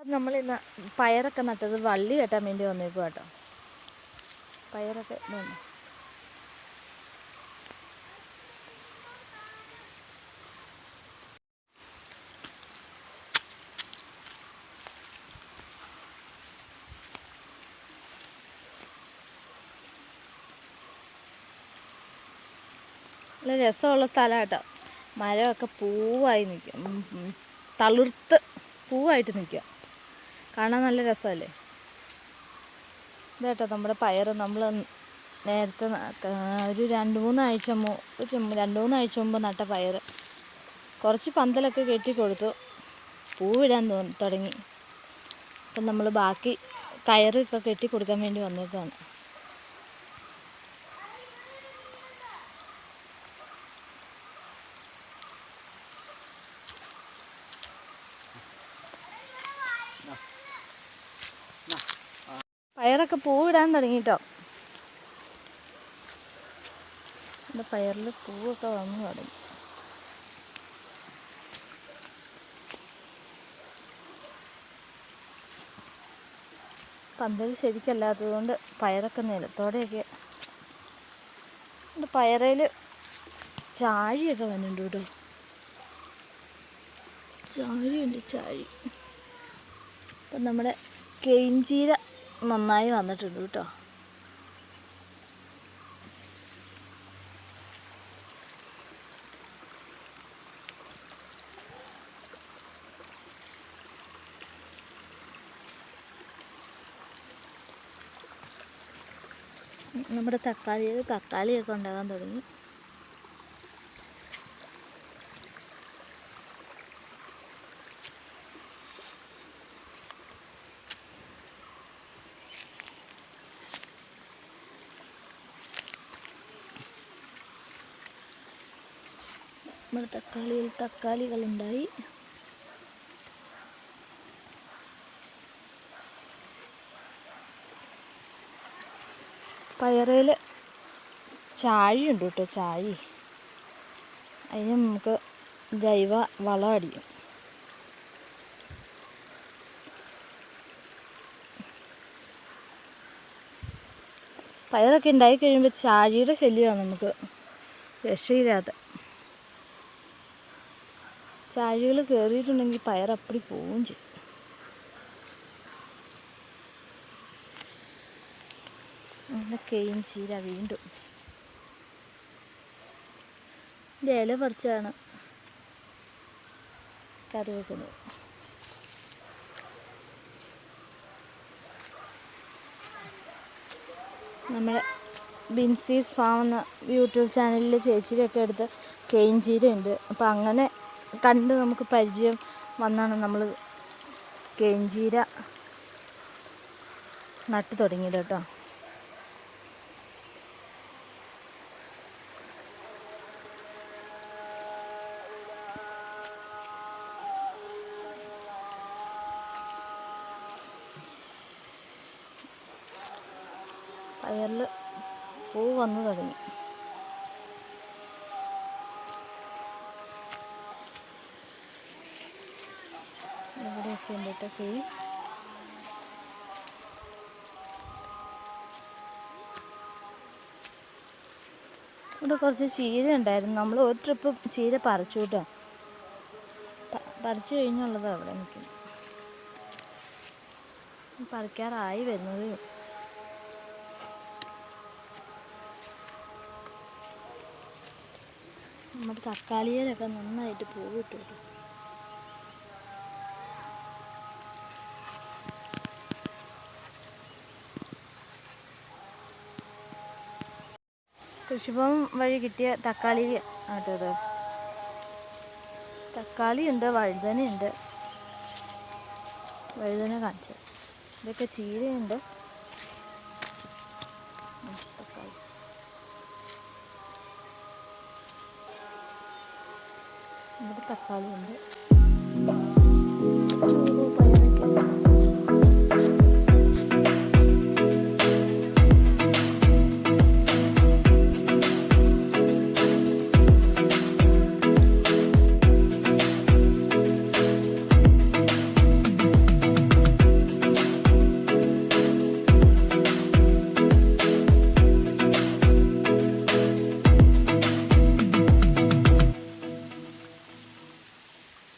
നമ്മൾ ഇന്ന് പയറൊക്കെ നട്ടത് വള്ളി കെട്ടാൻ വേണ്ടി വന്നേക്കും കേട്ടോ. പയറൊക്കെ വന്നു. നല്ല രസമുള്ള സ്ഥലം കേട്ടോ. മരമൊക്കെ പൂവായി നിൽക്കും. തളിർത്ത് പൂവായിട്ട് നിൽക്കുക കാണാൻ നല്ല രസമല്ലേ? ഇതേട്ടോ നമ്മുടെ പയർ. നമ്മൾ നേരത്തെ ഒരു രണ്ട് മൂന്നാഴ്ച മു ഒരു മു- രണ്ട് മൂന്നാഴ്ച മുമ്പ് നട്ട പയർ. കുറച്ച് പന്തലൊക്കെ കെട്ടി കൊടുത്തു. പൂവിടാൻ തുടങ്ങി. അപ്പം നമ്മൾ ബാക്കി കയറൊക്കെ കെട്ടി കൊടുക്കാൻ വേണ്ടി വന്നേക്കാണ്. പയറൊക്കെ പൂവിടാൻ തുടങ്ങിട്ടോ. എന്റെ പയറിൽ പൂവൊക്കെ വന്നു തുടങ്ങി. പന്തൽ ശരിക്കല്ലാത്തതുകൊണ്ട് പയറൊക്കെ നിലത്തോടെയൊക്കെ എന്റെ പയറയിൽ ചാഴിയൊക്കെ വന്നിട്ടുണ്ട് കേട്ടോ. ചാഴിയുണ്ട് ചാഴി. അപ്പം നമ്മുടെ കെയിഞ്ചീര നന്നായി വന്നിട്ടുണ്ട് കേട്ടോ. നമ്മുടെ തക്കാളി തക്കാളിയൊക്കെ ഉണ്ടാകാൻ തുടങ്ങി. നമ്മുടെ തക്കാളിയിൽ തക്കാളികളുണ്ടായി. പയറയിൽ ചാഴിയുണ്ട് കേട്ടോ ചാഴി. അതിന് നമുക്ക് ജൈവ വളം അടിക്കും പയറൊക്കെ ഉണ്ടായി കഴിയുമ്പോൾ ചാഴിയുടെ ശല്യമാണ് നമുക്ക് രക്ഷയില്ലാത്ത ചാഴികൾ കയറിയിട്ടുണ്ടെങ്കിൽ പയർ അപ്പടി പോവുകയും ചെയ്യും. കെയിൻ ചീര വീണ്ടും. ഇല പറിച്ചാണ് കറി വെക്കുന്നത്. നമ്മുടെ ബിൻസീസ് ഫാം എന്ന യൂട്യൂബ് ചാനലിൽ ചേച്ചിയുടെയൊക്കെ അടുത്ത് കെയിൻ ചീരയുണ്ട്. അപ്പം അങ്ങനെ കണ്ട് നമുക്ക് പരിചയം വന്നാണ് നമ്മൾ കെഞ്ചീര ചീര നട്ടു തുടങ്ങിയത് കേട്ടോ. പയറിൽ പൂ വന്നു തുടങ്ങി. ഇവിടെയൊക്കെ ഉണ്ട് കേട്ടോ പൂ ഇവിടെ കുറച്ച് ചീര ഉണ്ടായിരുന്നു. നമ്മൾ ഒരു ട്രിപ്പ് ചീര പറിച്ചു കേട്ടോ. പറിച്ചു കഴിഞ്ഞുള്ളതാണ് അവിടെ നിൽക്കുന്നത് പറിക്കാറായി വരുന്നത്. നമ്മുടെ തക്കാളിയിലൊക്കെ നന്നായിട്ട് കേട്ടോ. കൃഷിഭവൻ വഴി കിട്ടിയ തക്കാളി ആട്ടോ ഇത്. തക്കാളി ഉണ്ട് വഴുതനയുണ്ട് വഴുതന കാണിച്ചു. ഇതൊക്കെ ചീരയുണ്ട്. തക്കാളി ഉണ്ട്.